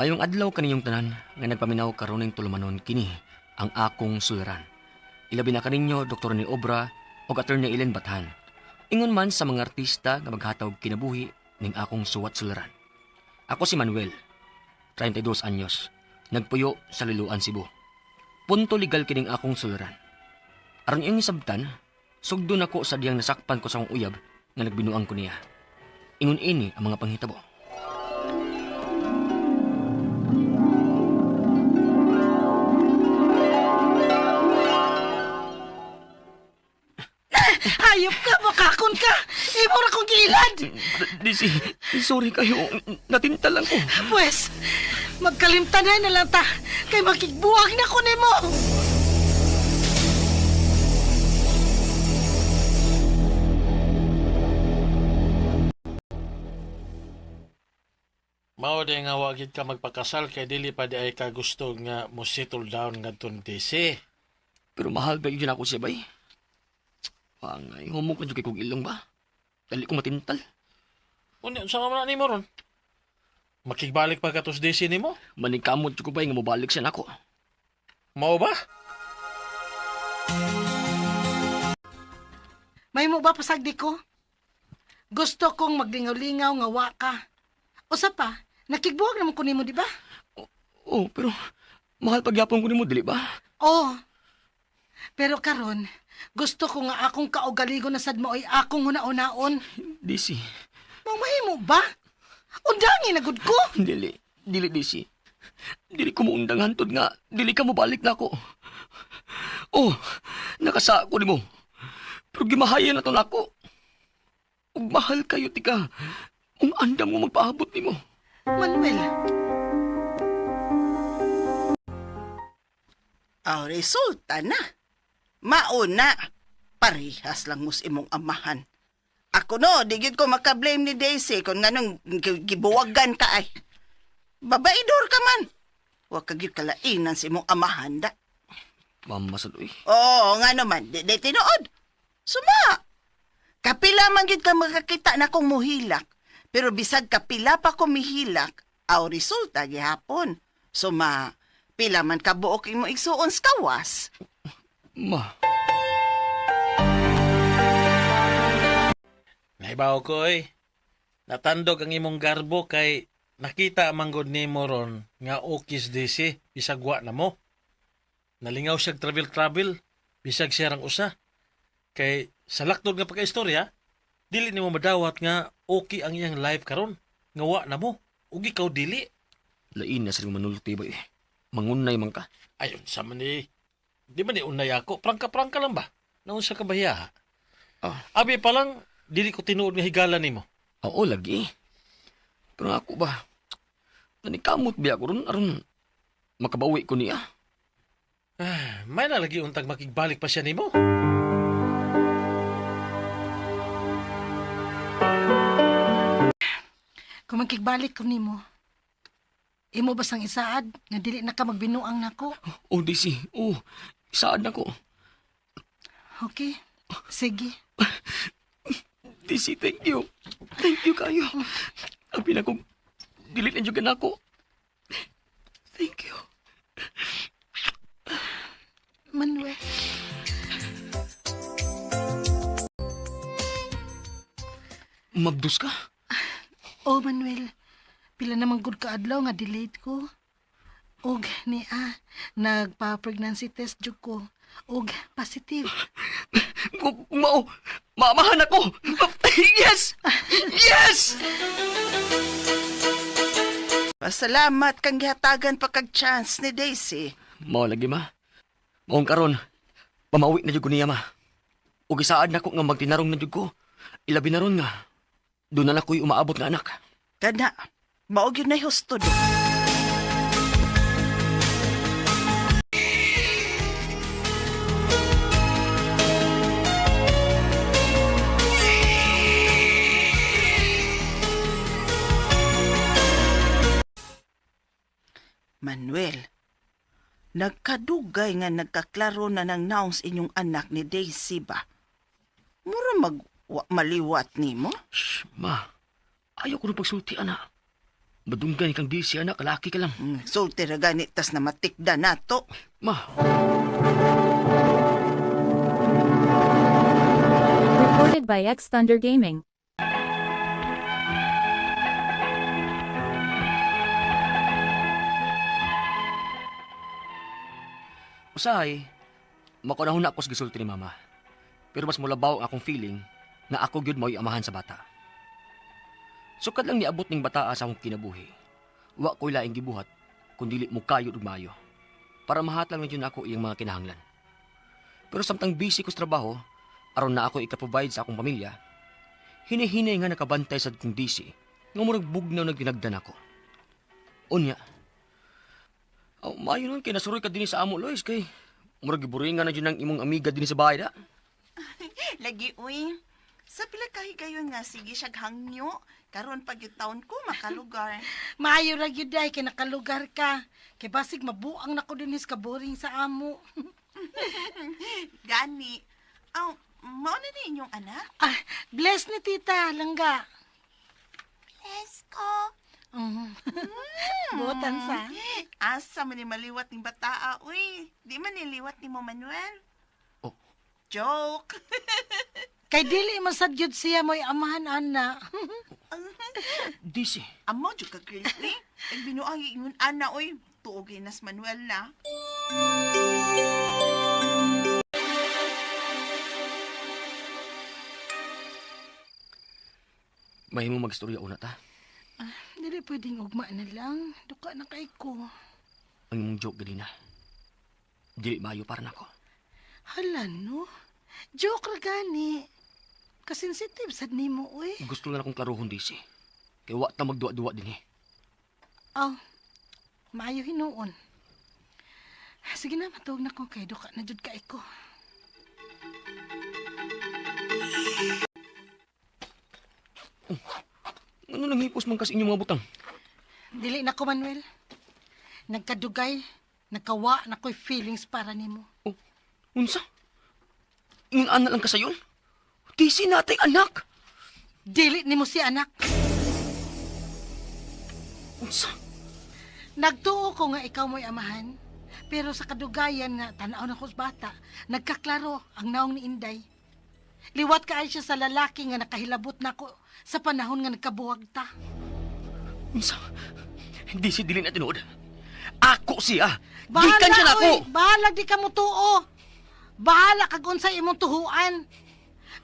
Mayong adlaw kaninyong tanan nga nagpaminaw karon ning tulumanon kini ang akong suliran. Ilabi na kaninyo Dr. ni Obra o Attorney Ellen Bathan. Ingon man sa mga artista nga maghatag kinabuhi ning akong suwat suliran. Ako si Manuel, 32 anyos, nagpuyo sa Liluan, Cebu. Punto legal kining akong suliran. Aron iyong isabtan, sugdo nako sa diyang nasakpan ko sa akong uyab nga nagbinuang ko niya. Ingon ini ang mga panghitabo. Hayop ka, makakon ka. Imo ra kong gilad. Disi, sorry kayo. Natinta lang ko. Pwes, magkalimtanan na lang ta. Kay makigbuwag na ko nimo. Mao di nga wagid ka magpakasal kay dili pa di ay ka gusto nga mo settle down ngadton DC. Pero mahal ba yun ako siya bay? Pangay, humok na dyan kay kong ilong ba? Dali ko matintal. Unya sa man nimo ron? Makigbalik pa ka tos DC nimo? Manikamot ko ba nga mabalik siya nako. Mao ba? May mo ba pasagdi ko? Gusto kong maglingaw-lingaw nga wa ka. Usa pa, nakigbuwag naman ko nimo, di ba? Oh, pero mahal pagyapon ko ni mo, dili ba? Oo. Pero karon, gusto ko nga akong kaugaligo na sad mo ay akong huna-unaon. Disi, Mong mahimo ba? Undangi na gud ko. dili, dili disi. Dili ko muundang hantod nga, dili ka mo balik na ako. Oh, nakasa ko ni mo. Pero gimahayan na to nako. Ug mahal kayo, tika. Kung andam mo magpaabot ni mo. Manuel, Ang resulta na. Mauna, parihas lang mus imong amahan. Ako no, di gyud ko makablame ni Daisy kung nganong gi- gibuwagan ka ay. Babaidor ka man. Wa ka gyud kalainan sa imong amahan da. Mamasadoy. Oo, nga naman, di, di tinuod. Suma. Kapila man gyud ka makakita na kong muhilak. Pero bisag kapila pa ko mihilak, aw resulta gihapon. Suma, pila man ka buok imo igsuon sa kawas. Ma, Nahibaw ko eh. Natandog ang imong garbo kay nakita manggod nimo ron nga okis DC bisag wa na mo. Nalingaw siya travel travel bisag siya rang usa. Kay sa laktod nga pagkaistorya, dili nimo madawat nga okay ang iyang life karon nga wa na mo. Ug ikaw dili. lain na sa manulti ba eh. Mangunay man ka. Ayon sa man ni Di man ni unay ako, prangka-prangka lang ba? Naun sa kabahiya. Ah. Abi pa lang, dili ko tinuod nga higala nimo. Oo, lagi. Pero ako ba, nanikamot biya ko ron, aron makabawi ko niya. Ah, may nalagi untag makigbalik pa siya nimo. kung magkigbalik ko nimo, imo ba sang isaad nga dili na ka magbinuang nako? Oh, Daisy, oh, saan ako? Okay? Sige. Daisy, thank you. Thank you kayo. Abi na kong dilit na juga ako. Thank you. Manuel. Magdus ka? Oh, Manuel. Pila namang good ka adlaw nga delayed ko. Og ni ah, nagpa-pregnancy test jud ko. Og positive. Mao, maamahan ako. Yes! Yes! Pasalamat kang gihatagan pa kag chance ni Daisy. Mao lagi ma. Maong karon, pamawi na jud ko niya ma. Ug isaad na ko nga magtinarong na jud ko. Ilabi na ron nga. Doon na ako'y umaabot nga anak. Kana, maog yun na husto do. Manuel, nagkadugay nga nagkaklaro na ng nouns inyong anak ni Daisy ba? Mura mag wa- maliwat nimo? Shh, ma. Ayaw ko na pagsulti, anak. Madunggan kang DC anak, kalaki ka lang. Hmm, sulti ra gani tas na matikda nato. Ma, Recorded by X Thunder Gaming. Usahay, makunahon na ako sa gisulti ni mama. Pero mas mulabaw ang akong feeling nga ako gyud mo'y amahan sa bata. Sukad lang niabot ning bata sa akong kinabuhi. Wa ko'y laing gibuhat, kundi mo kayo ug maayo. Para mahatlang medyo na ako iyang mga kinahanglan. Pero samtang busy ko sa trabaho, aron na ako ikaprovide sa akong pamilya, hinihinay nga nakabantay sa kong DC, nga murag bugnaw nagtinagdan ako. Unya, Oh, maayo nun, kay nasuroy ka din sa amo, Lois, kay murag giburingan na dyan ang imong amiga din sa bahay da. Lagi uy. Sa pila kahi gayon nga sige siya hangyo. Karon pag yung taon ko makalugar. Maayo ra gyud ay kay nakalugar ka. Kay basig mabuang nako dinis ka boring sa amo. Gani. Aw, mao na ni inyong anak? ah, bless ni tita, langga. Yes ko. Mm. Butan sa. Asa man ni maliwat ni bataa, uy. Di man niliwat ni mo Manuel. Oh. Joke. Kay dili man sad gyud siya mo'y amahan ana. DC, Amo jud ka creepy. Ang binuang ingon ana uy. Tuog nas Manuel na. mahimo magstorya una ta. Dili pwedeng ugma na lang. Duka na kay ko. Ang imong joke ganina. Dili maayo para nako. Hala no. Joke ra gani. Kasensitive sad nimo uy. Gusto na akong klarohon, DC. Kay wa ta magduwa-duwa din eh. Aw. Maayo hinuon. Sige na matuog na ko kay duka na jud kay ko. Ano nang hipos man kasi inyong mga butang? Dili na ko Manuel. Nagkadugay, nagkawa na ko'y feelings para nimo. Oh, unsa? Ingon ana lang ka sayon? DC natay anak! Dili nimo si anak. Unsa? Nagtuo ko nga ikaw mo'y amahan. Pero sa kadugayan nga tanaw na ko sa bata, nagkaklaro ang naong ni Inday. Liwat ka ay siya sa lalaki nga nakahilabot na ko sa panahon nga nagkabuwag ta. Unsa? Hindi si dili na tinuod. Ako siya! Gikan siya na ako! oy! Bahala di ka mo tuo! Bahala kag unsay imong tuhuan.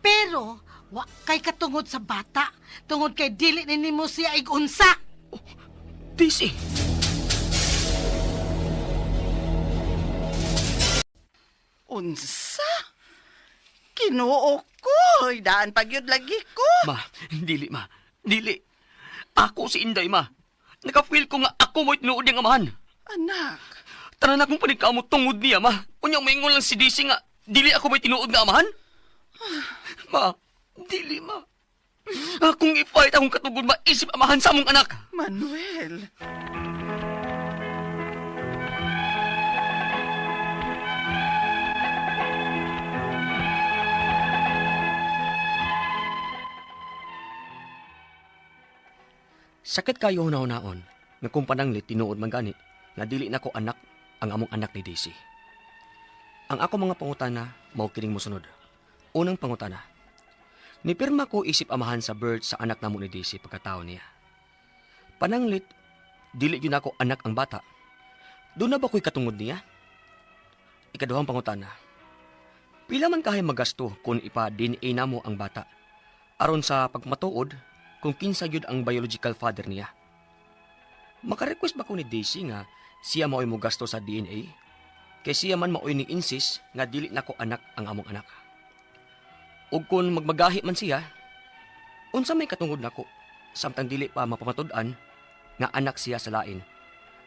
Pero, wa kay katungod sa bata. Tungod kay dili ni nimo siya ig unsa. DC! Unsa? Kinuo ko. Daan pagyud lagi ko. Ma, dili ma. Dili. Ako si Inday ma. Nakafeel ko nga ako mo'y tinuod niyang amahan. Anak. Tanan akong panigkamo tungod niya ma. Unyang maingon lang si DC nga, dili ako mo'y tinuod nga amahan. Ma, dili ma. Akong i-fight akong katugod maisip amahan sa among anak. Manuel. Sakit kayo hunahon nga kung pananglit tinuod man gani nga dili na ko anak ang among anak ni Daisy. Ang ako mga pangutana mao kining mosunod. Unang pangutana. Nipirma ko isip amahan sa birth sa anak namo ni Daisy pagkatao niya. Pananglit dili gyud ako anak ang bata. Doon na ba ko'y katungod niya? Ikaduhang pangutana. Pila man kahay magasto kung ipa-DNA namo ang bata aron sa pagmatuod kung kinsa gyud ang biological father niya. Maka-request ba ko ni Daisy nga siya mao'y mo gasto sa DNA? Kay siya man mao'y ni insist nga dili nako anak ang among anak. Ug kung magmagahi man siya, unsa may katungod nako samtang dili pa mapamatud-an nga anak siya sa lain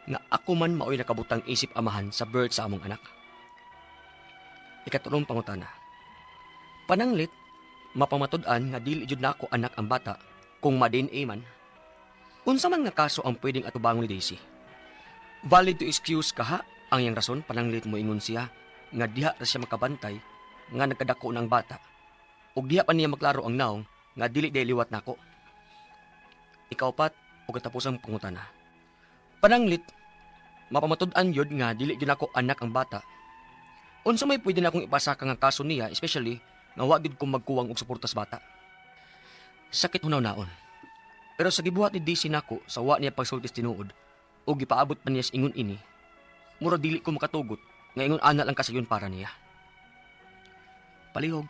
nga ako man mao'y nakabutang isip amahan sa birth sa among anak. Ikatulong pangutana. Pananglit, mapamatud-an nga dili jud nako anak ang bata kung ma-DNA man, unsa man nga kaso ang pwedeng atubangon ni Daisy? Valid to excuse kaha ang iyang rason pananglit mo ingon siya nga diha ra siya makabantay nga nagkadako ng bata ug diha pa niya maklaro ang naong nga dili day liwat nako. Ikaw pat, o katapusang pangutana. Pananglit, mapamatud-an yun nga dili gyud ako anak ang bata. Unsa may pwede na akong ipasaka nga kaso niya, especially nga wa gid ko magkuwang og suporta sa bata. Sakit hunaw naon. Pero sa gibuhat ni DC nako sa wa niya pagsultis tinuod o gipaabot pa niya sa ingon ini, mura dili ko makatugot nga ingon ana lang kasayon para niya. Palihog,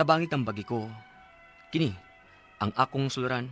tabangit ang bagi ko. Kini, ang akong suliran,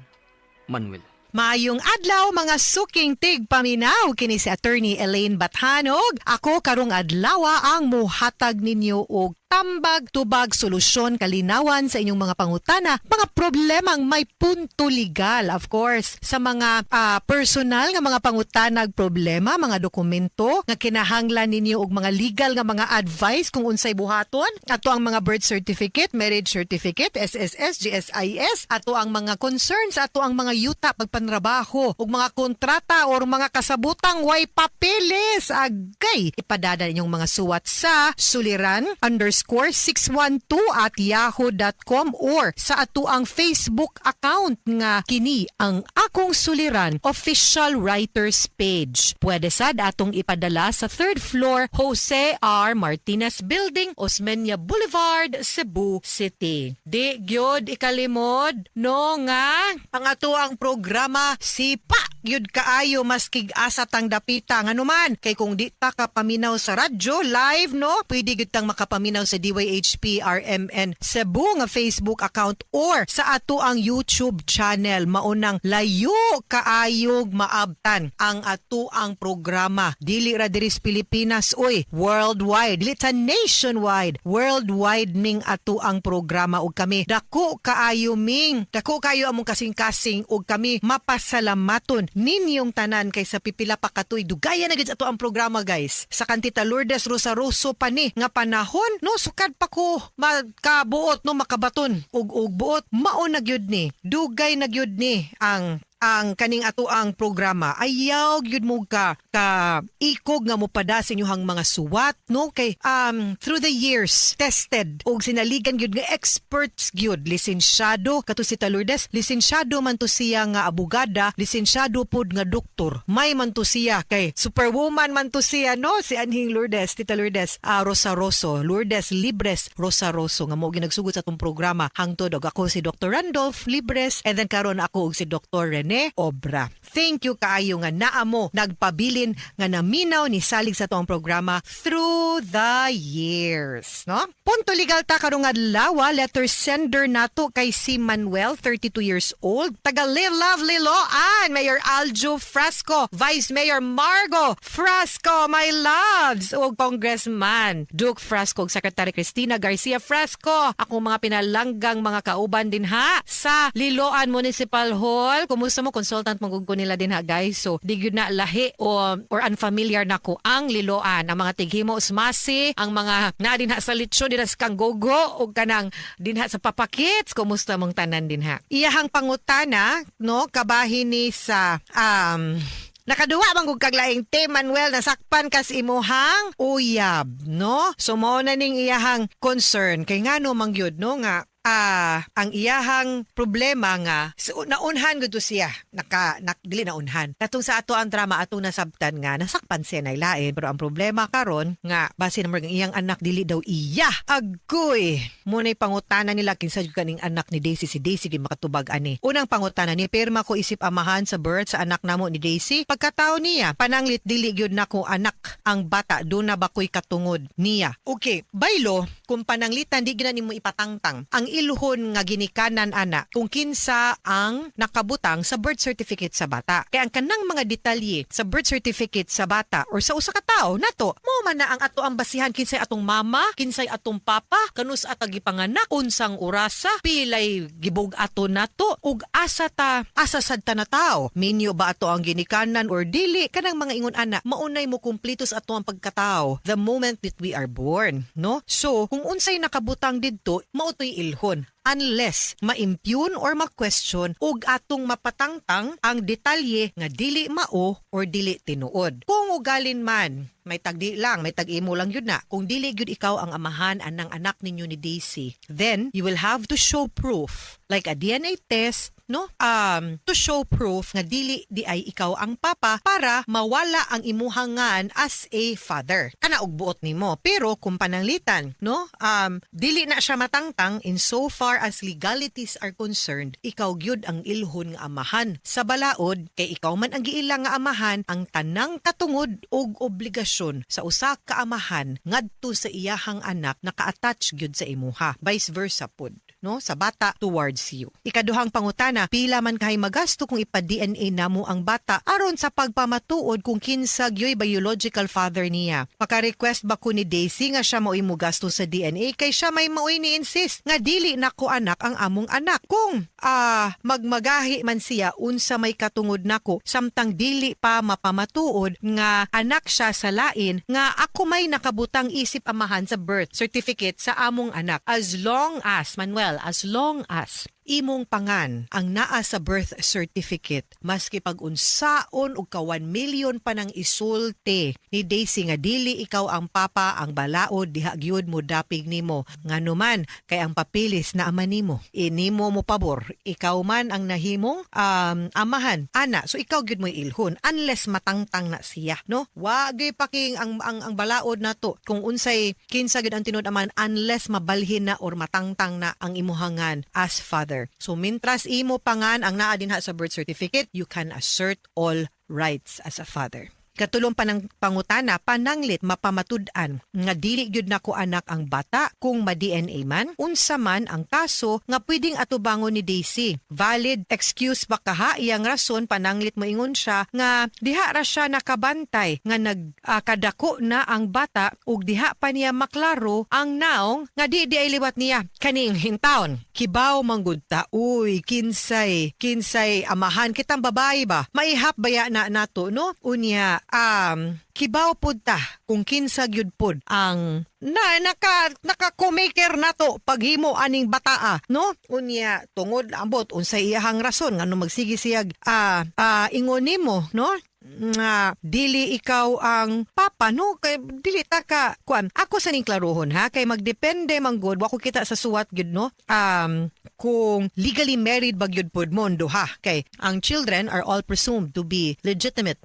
Manuel. Maayong adlaw mga suking tig paminaw kini si attorney Elaine Bathanog. Ako karong adlawa ang muhatag ninyo og tambag tubag solusyon kalinawan sa inyong mga pangutana, mga problemang may punto legal of course. Sa mga ah, personal nga mga pangutanag problema, mga dokumento nga kinahanglan ninyo og mga legal nga mga advice kung unsay buhaton. Ato ang mga birth certificate, marriage certificate, SSS, GSIS, ato ang mga concerns, ato ang mga yuta pagpanrabaho. Ug mga kontrata or mga kasabutang way papeles. Agay ipadada ninyong mga suwat sa suliran underscore 612 at yahoo.com or sa ato ang Facebook account nga kini ang akong suliran official writers page. Pwede sad atong ipadala sa third floor Jose R. Martinez Building, Osmeña Boulevard, Cebu City. Di gyud ikalimod no nga ang ato ang programa sipa gyud kaayo maskig asa tang dapita nganuman kay kung di ta ka paminaw sa radyo live no pwede gyud tang makapaminaw sa DYHP RMN Cebu nga Facebook account or sa ato ang YouTube channel. Maunang layo kaayog maabtan ang ato ang programa. Dili ra diri sa Pilipinas oy worldwide. Dili ta nationwide. Worldwide ning ato ang programa. Ug kami dako kaayo ming. Dako kayo among kasing-kasing. Ug kami mapasalamaton ninyong tanan kay sa pipila pa katuig dugaya na gid ato ang programa guys. Sa kantita Lourdes Rosaroso pa ni nga panahon no sukad pa ko. Magkabuot no makabaton. Ug ug buot. Mao na gyud ni. Dugay na gyud ni ang ang kaning ato ang programa. Ayaw gyud mo ka ka ikog nga mo pada sa inyong mga suwat no? Kay um through the years tested. Og sinaligan gyud nga experts gyud. Lisensyado kato si Talurdes. Lisensyado man to siya nga abogada. Lisensyado pod nga doktor. May man to siya kay superwoman man to siya no? Si Anhing Lourdes Tita Lourdes ah, Rosaroso Lourdes Libres Rosaroso nga mo ginagsugod sa atong programa. Hangtod og ako si Dr. Randolph Libres. And then karon ako og si Dr. Rene Obra. Thank you kaayo nga naa mo nagpabilin nga naminaw ni salig sa tuong programa through the years, no? Punto legal ta karong adlaw, letter sender nato kay si Manuel, 32 years old, taga Lovely Loan, Mayor Aljo Frasco, Vice Mayor Margo Frasco, my loves, ug Congressman Duke Frasco, ug Secretary Cristina Garcia Frasco, akong mga pinalanggang mga kauban din ha sa Liloan Municipal Hall. Kumusta mo consultant magugko nila din ha guys. So di gyud na lahi o or unfamiliar na ko ang Liloan, ang mga tighimo usmasi, ang mga na din ha sa litsyo din sa kanggogo ug kanang din ha sa papakits. Kumusta mong tanan din ha. Iyahang pangutana no kabahin ni sa um Nakaduwa bang kog kaglaing te Manuel nasakpan kas imuhang uyab no so mao na ning iyahang concern kay ngano man gyud no nga ah ang iyahang problema nga so, naunhan gud siya. Naka nak, dili naunhan. Katong sa ato ang drama atong nasabtan nga nasakpan siya na lain. Pero ang problema karon nga base na ang iyang anak dili daw iya. Agoy! Mo nay pangutana nila kinsa jud kaning anak ni Daisy. Si Daisy gid makatubag ani. Unang pangutana ni pirma ko isip amahan sa birth sa anak namo ni Daisy. Pagkatao niya pananglit dili gyud nako anak ang bata. Do na bakoy katungod niya? Okay baylo kung pananglitan di gyud na nimo ipatangtang. Ang iluhon nga ginikanan ana kung kinsa ang nakabutang sa birth certificate sa bata. Kaya ang kanang mga detalye sa birth certificate sa bata or sa usa ka tawo nato mo man na ang ato ang basihan kinsay atong mama, kinsay atong papa, kanus atag gipanganak, unsang orasa, pilay gibog ato nato ug asa ta asa sad ta na tawo. Minyo ba ato ang ginikanan or dili kanang mga ingon ana maunay mo kumpleto sa ato ang pagkatao the moment that we are born, no? So, kung unsay nakabutang didto, mao to'y ilhon unless ma-impugn or ma-question ug atong mapatangtang ang detalye nga dili mao or dili tinuod. Kung ugalin man may tagdi lang, may tag-imo lang yun na. Kung dili gyud ikaw ang amahan anang anak ninyo ni Daisy, then you will have to show proof like a DNA test no? Um to show proof nga dili di ay ikaw ang papa para mawala ang imuhangan as a father. Kana og buot nimo. Pero kung pananglitan no? Um dili na siya matangtang in so far as legalities are concerned ikaw gyud ang ilhon nga amahan. Sa balaod kay ikaw man ang giila nga amahan ang tanang katungod og obligasyon sa usa ka amahan ngadto sa iyahang anak naka-attach gyud sa imuha. Vice versa pud no sa bata towards you. Ikaduhang pangutana pila man kay magasto kung ipa-DNA namo ang bata aron sa pagpamatuod kung kinsa gyoy biological father niya. Maka-request ba ko ni Daisy nga siya mao imo gasto sa DNA kay siya may maoy ni insist nga dili nako anak ang among anak. Kung ah magmagahi man siya unsa may katungod nako samtang dili pa mapamatuod nga anak siya sa lain nga ako may nakabutang isip amahan sa birth certificate sa among anak. As long as Manuel as long as imong pangan ang naa sa birth certificate maski pag unsaon og ka 1 million pa nang isulti. Ni Daisy nga dili ikaw ang papa ang balaod diha gyud mo dapig nimo. Nganuman kay ang papilis na ama nimo. Inimo mo pabor ikaw man ang nahimong um, amahan. Ana so ikaw gyud mo ilhon unless matangtang na siya no? Wagay paking ang ang, ang balaod nato kung unsay kinsa gyud ang tinud aman unless mabalhin na or matangtang na ang imuhangan as father so mintras imo pangan ang naa dinha sa birth certificate you can assert all rights as a father Katulong pa ng pangutana, pananglit mapamatud-an. Nga dili gyud nako anak ang bata kung ma-DNA man, unsa man ang kaso nga pwedeng atubangon ni Daisy. Valid excuse ba kaha? Iyang rason pananglit moingon siya nga diha ra siya nakabantay nga nagkadako na ang bata ug diha pa niya maklaro ang naong nga di di ay liwat niya kaning hintawon. Kibaw manggud ta uy kinsay kinsay amahan kitang babae ba? Maihap baya na nato no? Unya um kibaw pud ta kung kinsa gyud pud ang na naka naka-comaker nato paghimo aning bataa no? Unya tungod ambot unsay iyahang rason ngano magsige siyag ah ah, ingon nimo no nga dili ikaw ang papa no? Kay dili ta ka kuan ako sa ning klarohon ha? Kay magdepende man gud wa ko kita sa suwat gyud no? Um kung legally married ba gyud pod mo duha kay ang children are all presumed to be legitimate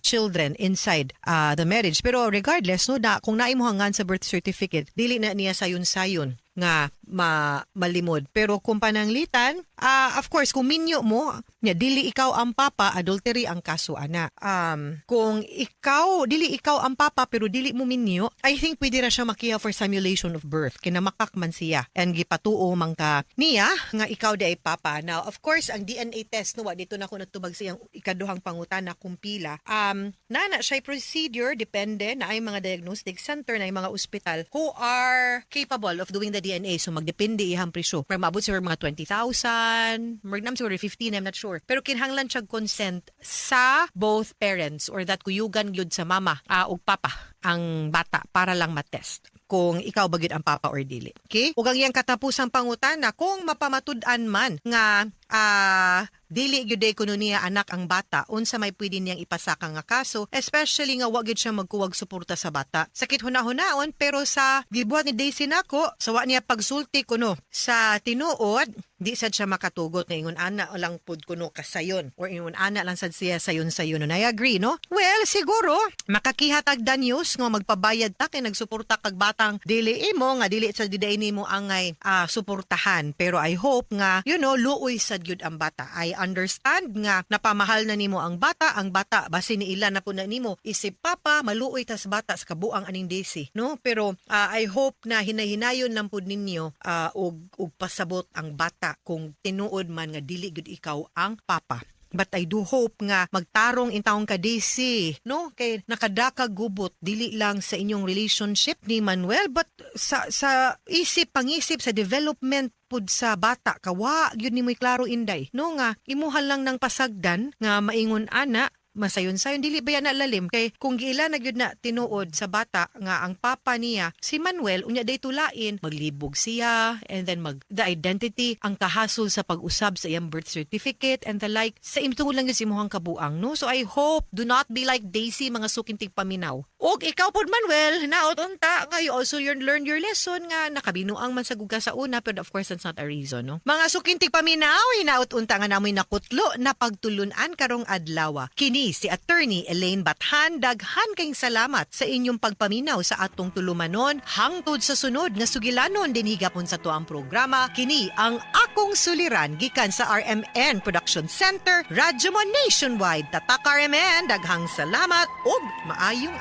children inside uh, the marriage. Pero regardless no na kung naimuhangan sa birth certificate dili na niya sayon-sayon nga ma malimod. Pero kung pananglitan ah of course kung minyo mo nya dili ikaw ang papa adultery ang kaso ana. Um kung ikaw dili ikaw ang papa pero dili mo minyo i think pwede ra siya makiya for simulation of birth kinamakak man siya. And gipatuo man ka niya nga ikaw di ay papa. Now of course ang DNA test no dito na ko natubag siyang ikaduhang pangutana kung pila um nana siya procedure depende na ay mga diagnostic center na ay mga ospital who are capable of doing the DNA so magdepende ihang presyo pero maabot siguro mga 20,000 magnam siguro 15 I'm not sure pero kinahanglan siya consent sa both parents or that kuyugan gyud sa mama ah, ug papa ang bata para lang matest kung ikaw ba ang papa or dili. Okay? Ug ang iyang katapusang pangutana kung mapamatud-an man nga ah dili gyud kuno niya anak ang bata. Unsa may pwede niyang ipasaka nga kaso especially nga wa gyud siya magkuwag suporta sa bata. Sakit hunahunaon pero sa gibuhat ni Daisy nako sa wa niya pagsulti kuno. Sa tinuod di sad siya makatugot nga ingon ana lang pud kuno kasayon or ingon ana lang sad siya sayon sayon no I agree no? Well siguro makakihatag da news nga magpabayad ta kay nagsuporta kag batang dili imo nga dili sa diday nimo angay ah, suportahan. Pero I hope nga you know luoy sad gyud ang bata. I understand nga napamahal na nimo ang bata. Ang bata basi ni ila na po na nimo isip papa maluoy tas bata sa kabuang aning Daisy no? Pero ah, I hope na hinahinayon lang pud ninyo ah, og og pasabot ang bata kung tinuod man nga dili gud ikaw ang papa But I do hope nga magtarong in taong ka Daisy, no? Kay nakadaka gubot dili lang sa inyong relationship ni Manuel but sa sa isip pangisip sa development pud sa bata kawa gyud ni mo'y klaro inday no nga imuhan lang ng pasagdan nga maingon ana masayon-sayon dili ba yan lalim kay kung giila na gyud na tinuod sa bata nga ang papa niya si Manuel unya day tulain maglibog siya and then mag the identity ang kahasol sa pag-usab sa iyang birth certificate and the like. Sa imtungod lang gyud si imong kabuang no? So I hope do not be like Daisy mga sukintig paminaw og ikaw pod Manuel naot unta nga you also learn, learn your lesson nga nakabinuang man sa guga sa una pero of course that's not a reason no? Mga sukintig paminaw hinaot unta nga namoy nakutlo na pagtulunan karong adlaw. Kini si attorney Elaine Bathan daghan kayong salamat sa inyong pagpaminaw sa atong tulumanon. Hangtod sa sunod nga sugilanon din higapon sa tuang programa kini ang akong suliran gikan sa RMN Production Center Radyo Mo Nationwide tatak RMN daghang salamat ug maayong